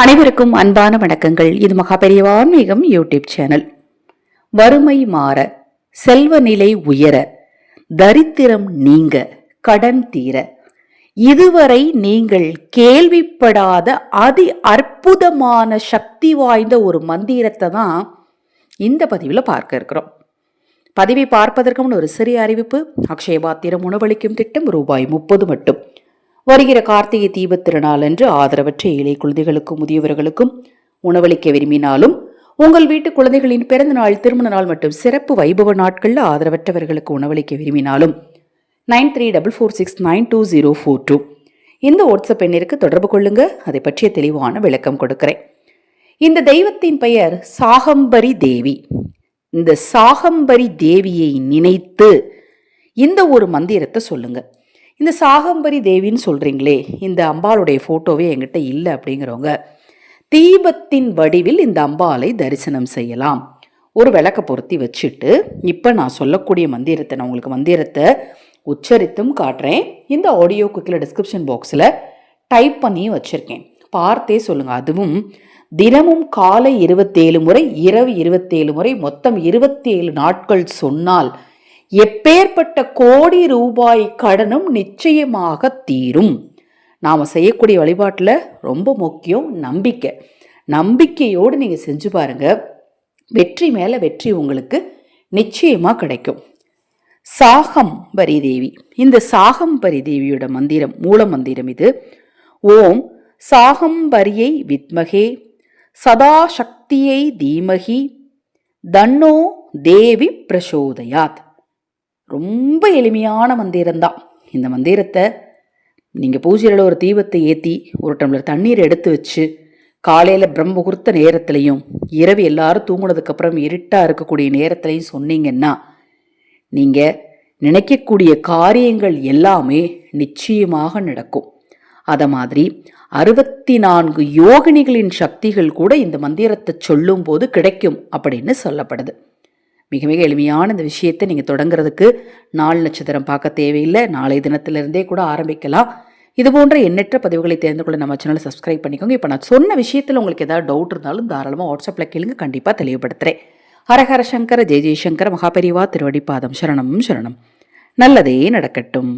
அனைவருக்கும் அன்பான வணக்கங்கள். இது மகா பெரியவான்மீகம் யூடியூப் சேனல். வறுமை மாற செல்வ நிலை உயர தரித்திரம் நீங்க கடன் தீர. இதுவரை நீங்கள் கேள்விப்படாத அதி அற்புதமான சக்தி வாய்ந்த ஒரு மந்திரத்தை தான் இந்த பதிவில் பார்க்க இருக்கிறோம். பதிவை பார்ப்பதற்கு முன் ஒரு சிறிய அறிவிப்பு. அக்ஷயபாத்திரம் உணவளிக்கும் திட்டம் ரூபாய் முப்பது மட்டும். வருகிற கார்த்திகை தீபத் திருநாள் அன்று ஆதரவற்ற ஏழை குழந்தைகளுக்கும் முதியவர்களுக்கும் உணவளிக்க விரும்பினாலும் உங்கள் வீட்டு குழந்தைகளின் பிறந்த நாள் திருமண நாள் மற்றும் சிறப்பு வைபவ நாட்களில் ஆதரவற்றவர்களுக்கு உணவளிக்க விரும்பினாலும் nine three double four six nine two zero four two. இந்த வாட்ஸ்அப் எண்ணிற்கு தொடர்பு கொள்ளுங்க. அதை பற்றிய தெளிவான விளக்கம் கொடுக்கிறேன். இந்த தெய்வத்தின் பெயர் சாகம்பரி தேவி. இந்த சாகம்பரி தேவியை நினைத்து இந்த ஒரு மந்திரத்தை சொல்லுங்கள் இந்த சாகம்பரி தேவின்னு சொல்கிறீங்களே இந்த அம்பாளுடைய ஃபோட்டோவே என்கிட்ட இல்லை அப்படிங்கிறவங்க தீபத்தின் வடிவில் இந்த அம்பாளை தரிசனம் செய்யலாம். ஒரு விளக்க பொருத்தி வச்சுட்டு இப்போ நான் சொல்லக்கூடிய மந்திரத்தை நான் உங்களுக்கு மந்திரத்தை உச்சரித்தும் காட்டுறேன். இந்த ஆடியோக்கு கீழே டிஸ்கிரிப்ஷன் பாக்ஸில் டைப் பண்ணி வச்சுருக்கேன். பார்த்தே சொல்லுங்கள் அதுவும் தினமும் காலை இருபத்தேழு முறை இரவு இருபத்தேழு முறை மொத்தம் இருபத்தேழு நாட்கள் சொன்னால் எப்பேற்பட்ட கோடி ரூபாய் கடனும் நிச்சயமாக தீரும். நாம் செய்யக்கூடிய வழிபாட்டில் ரொம்ப முக்கியம் நம்பிக்கை. நம்பிக்கையோடு நீங்கள் செஞ்சு பாருங்கள் வெற்றி மேலே வெற்றி உங்களுக்கு நிச்சயமாக கிடைக்கும். சாகம்பரி தேவி இந்த சாகம்பரி தேவியோட மந்திரம் மூல மந்திரம் இது. ஓம் சாகம்பரியை வித்மகே சதாசக்தியை தீமகி தன்னோ தேவி பிரசோதயாத். ரொம்ப எளிமையான மந்திரம்தான். இந்த மந்திரத்தை நீங்கள் பூஜையில் ஒரு தீபத்தை ஏற்றி ஒரு டம்ளர் தண்ணீர் எடுத்து வச்சு காலையில் பிரம்மகுர்த்த நேரத்துலையும் இரவு எல்லாரும் தூங்குனதுக்கப்புறம் இருட்டாக இருக்கக்கூடிய நேரத்துலையும் சொன்னீங்கன்னா நீங்கள் நினைக்கக்கூடிய காரியங்கள் எல்லாமே நிச்சயமாக நடக்கும். அத மாதிரி அறுபத்தி நான்கு யோகினிகளின் சக்திகள் கூட இந்த மந்திரத்தை சொல்லும்போது கிடைக்கும் அப்படின்னு சொல்லப்படுது. மிக மிக எளிமையான இந்த விஷயத்தை நீங்கள் தொடங்குறதுக்கு நாள் நட்சத்திரம் பார்க்க தேவையில்லை. நாளை தினத்திலிருந்தே கூட ஆரம்பிக்கலாம். இது போன்ற எண்ணற்ற பதிவுகளை தெரிந்து கொள்ள நம்ம சேனலை சப்ஸ்கிரைப் பண்ணிக்கோங்க. இப்போ நான் சொன்ன விஷயத்தில் உங்களுக்கு ஏதாவது டவுட் இருந்தாலும் தாராளமாக வாட்ஸ்அப்பில் கேளுங்க. கண்டிப்பாக தெளிவுபடுத்துகிறேன் ஹரஹர சங்கர ஜெய ஜெயசங்கர மகாபெரிவா திருவடிப்பாதம் சரணம் சரணம். நல்லதே நடக்கட்டும்.